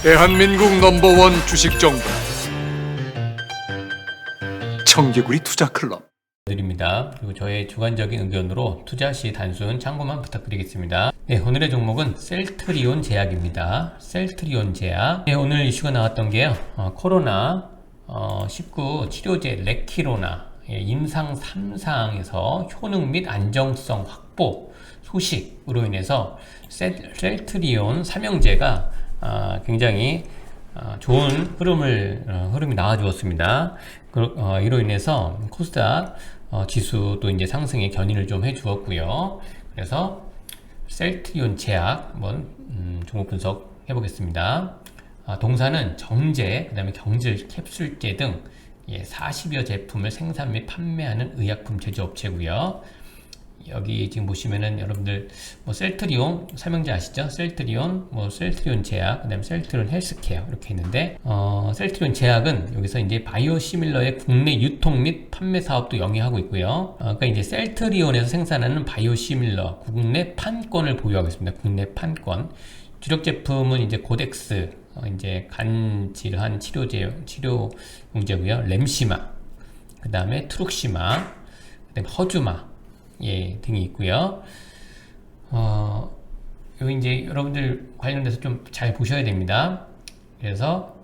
대한민국 넘버원 주식 정보 청개구리 투자 클럽 드립니다. 그리고 저의 주관적인 의견으로 투자 시 단순 참고만 부탁드리겠습니다. 네, 오늘의 종목은 셀트리온 제약입니다. 셀트리온 제약. 네, 오늘 이슈가 나왔던 게요. 어, 코로나 어, 19 치료제 레키로나 예, 임상 3상에서 효능 및 안정성 확보 소식으로 인해서 셀, 셀트리온 삼형제가 아, 굉장히 아, 좋은 흐름을 어, 흐름이 나와주었습니다. 그, 어, 이로 인해서 코스닥 어, 지수도 이제 상승에 견인을 좀 해주었고요. 그래서 셀트리온 제약 한번 음, 종목 분석 해보겠습니다. 아, 동사는 정제, 그 다음에 경질 캡슐제 등 예, 40여 제품을 생산 및 판매하는 의약품 제조업체고요. 여기 지금 보시면은 여러분들 뭐 셀트리온 삼형제 아시죠? 셀트리온, 뭐 셀트리온 제약, 그다음에 셀트리온 헬스케어 이렇게 있는데 어, 셀트리온 제약은 여기서 이제 바이오 시밀러의 국내 유통 및 판매 사업도 영위하고 있고요. 어, 그러니까 이제 셀트리온에서 생산하는 바이오 시밀러 국내 판권을 보유하고 있습니다. 국내 판권. 주력 제품은 이제 고덱스, 어, 이제 간 질환 치료제 치료 용제고요. 렘시마, 그 다음에 트룩시마, 그 다음에 허주마. 예, 등이 있고요. 어, 요 이제 여러분들 관련돼서 좀 잘 보셔야 됩니다. 그래서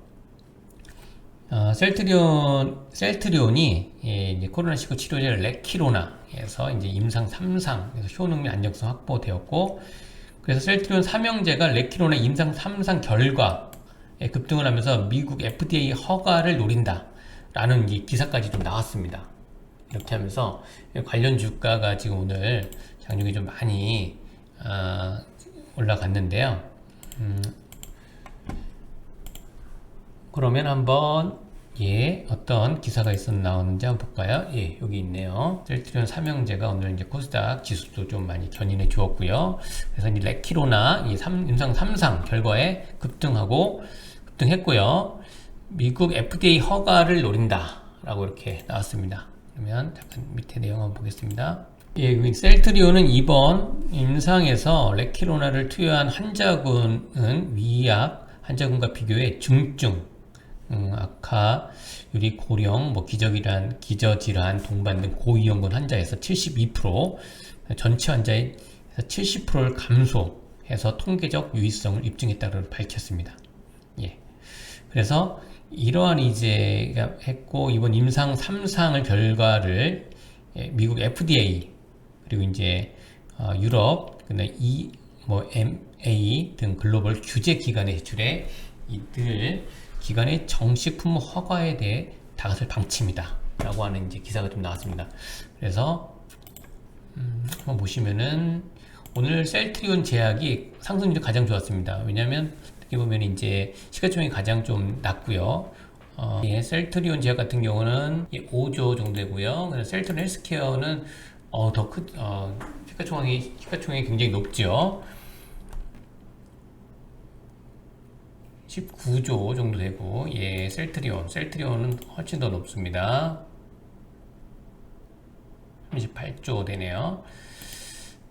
어, 셀트리온 셀트리온이 예, 이제 코로나19 치료제 레키로나에서 이제 임상 3상 그래서 효능 및 안정성 확보되었고 그래서 셀트리온 삼형제가 레키로나 임상 3상 결과에 급등을 하면서 미국 FDA 허가를 노린다 라는 이 기사까지 좀 나왔습니다. 이렇게 하면서 관련 주가가 지금 오늘 장중에 좀 많이 아, 올라갔는데요. 음, 그러면 한번 예 어떤 기사가 있었 나오는지 한번 볼까요? 예 여기 있네요. 셀트리온 삼형제가 오늘 이제 코스닥 지수도 좀 많이 견인해 주었고요. 그래서 이 레키로나 이 3, 임상 3상 결과에 급등하고 급등했고요. 미국 FDA 허가를 노린다라고 이렇게 나왔습니다. 그러면 잠깐 밑에 내용 한번 보겠습니다. 예, 그 셀트리온은 이번 임상에서 레키로나를 투여한 환자군은 위약 환자군과 비교해 중증, 음, 악화, 유리 고령, 뭐 기저질환, 기저질환, 동반 등 고위험군 환자에서 72%, 전체 환자의 70%를 감소해서 통계적 유의성을 입증했다고 밝혔습니다. 예. 그래서 이러한 이제 했고 이번 임상 3상을 결과를 예, 미국 FDA 그리고 이제 어, 유럽 그다음 이뭐 MA 등 글로벌 규제 기관의 제출에 이들 기관의 정식 품목 허가에 대해 다가설 방침이다. 라고 하는 이제 기사가 좀 나왔습니다. 그래서 음, 한번 보시면은 오늘 셀트리온 제약이 상승률이 가장 좋았습니다. 왜냐하면 어떻게 보면 이제 시가총액이 가장 좀 낮고요. 어, 예, 셀트리온 제약 같은 경우는 5조 정도 되고요. 그래서 셀트리온 헬스케어는 어, 더 크, 어, 시가총액이 시가총액이 굉장히 높죠. 19조 정도 되고, 예, 셀트리온, 셀트리온은 훨씬 더 높습니다. 38조 되네요.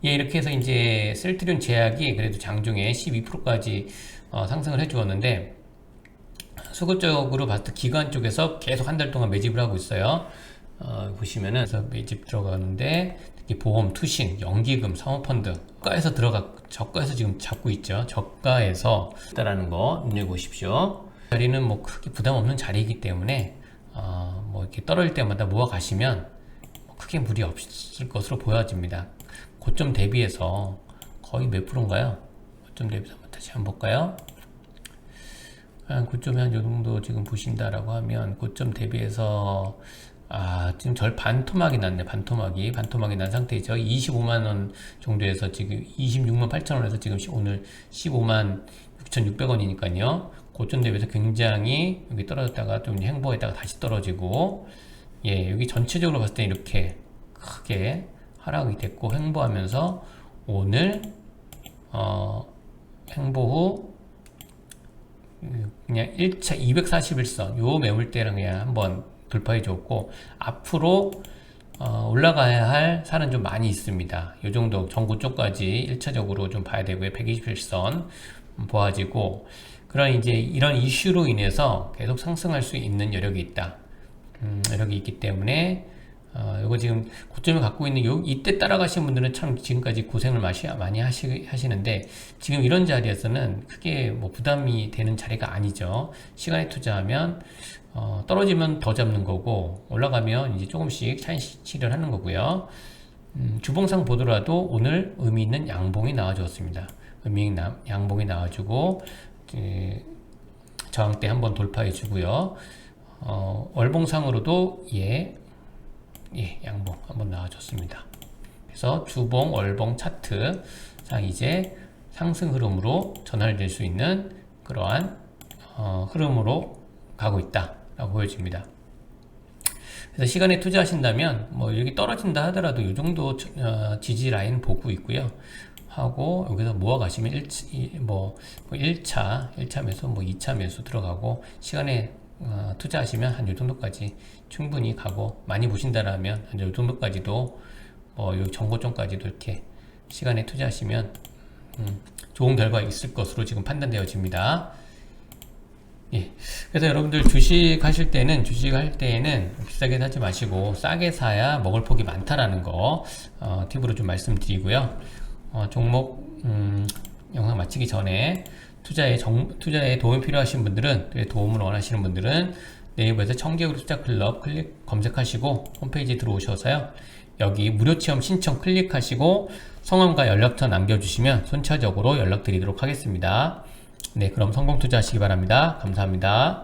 예, 이렇게 해서 이제 셀트리온 제약이 그래도 장중에 12%까지 어, 상승을 해주었는데, 수급적으로 봤을 때 기관 쪽에서 계속 한 달 동안 매집을 하고 있어요. 어, 보시면은 매집 들어가는데 특히 보험, 투신, 연기금, 사모펀드 저가에서 들어가 저가에서 지금 잡고 있죠. 저가에서 있다라는 거 눈여보십시오. 자리는 뭐 크게 부담 없는 자리이기 때문에 어, 뭐 이렇게 떨어질 때마다 모아 가시면 뭐 크게 무리 없을 것으로 보여집니다. 고점 대비해서 거의 몇 프로인가요? 고점 대비해서 한번 다시 한번 볼까요? 한 고점이 한요 정도 지금 보신다라고 하면 고점 대비해서 아 지금 절 반토막이 났네 반토막이 반토막이 난 상태이죠 25만 원 정도에서 지금 26만 8천 원에서 지금 시- 오늘 15만 6,600원이니까요 고점 대비해서 굉장히 여기 떨어졌다가 좀 행보했다가 다시 떨어지고 예 여기 전체적으로 봤을 때 이렇게 크게 하락이 됐고 행보하면서 오늘 어 행보 후 그냥 1차 241선 요 매물대랑 그냥 한번 돌파해 줬고 앞으로 어, 올라가야 할 산은 좀 많이 있습니다. 요 정도 전고 쪽까지 1차적으로 좀 봐야 되고요. 121선 보아지고 그런 이제 이런 이슈로 인해서 계속 상승할 수 있는 여력이 있다. 음, 여력이 있기 때문에 어, 이거 지금 고점을 갖고 있는 요 이때 따라가신 분들은 참 지금까지 고생을 마시, 많이 하시, 하시는데 지금 이런 자리에서는 크게 뭐 부담이 되는 자리가 아니죠. 시간에 투자하면 어, 떨어지면 더 잡는 거고 올라가면 이제 조금씩 차익실을 하는 거고요. 음, 주봉상 보더라도 오늘 의미 있는 양봉이 나와주었습니다. 의미 있는 나- 양봉이 나와주고 저항대 한번 돌파해 주고요. 어, 월봉상으로도 예, 예, 양봉 한번 나와줬습니다. 그래서 주봉, 월봉 차트 상 이제 상승 흐름으로 전환될 수 있는 그러한 어, 흐름으로 가고 있다라고 보여집니다. 그래서 시간에 투자하신다면 뭐 여기 떨어진다 하더라도 이 정도 어, 지지 라인 보고 있고요. 하고 여기서 모아 가시면 1, 뭐 1차, 1차 매수, 뭐 2차 매수 들어가고 시간에 어, 투자하시면 한이 정도까지 충분히 가고 많이 보신다라면 한이 정도까지도 뭐요 정고점까지도 이렇게 시간에 투자하시면 음, 좋은 결과 있을 것으로 지금 판단되어집니다. 예. 그래서 여러분들 주식 하실 때는 주식 할 때에는 비싸게 사지 마시고 싸게 사야 먹을 폭이 많다라는 거 어, 팁으로 좀 말씀드리고요. 어, 종목 음, 영상 마치기 전에 투자에 정, 투자에 도움이 필요하신 분들은 또 도움을 원하시는 분들은 네이버에서 청개구리 투자 클럽 클릭 검색하시고 홈페이지 들어오셔서요. 여기 무료 체험 신청 클릭하시고 성함과 연락처 남겨주시면 순차적으로 연락드리도록 하겠습니다. 네, 그럼 성공 투자하시기 바랍니다. 감사합니다.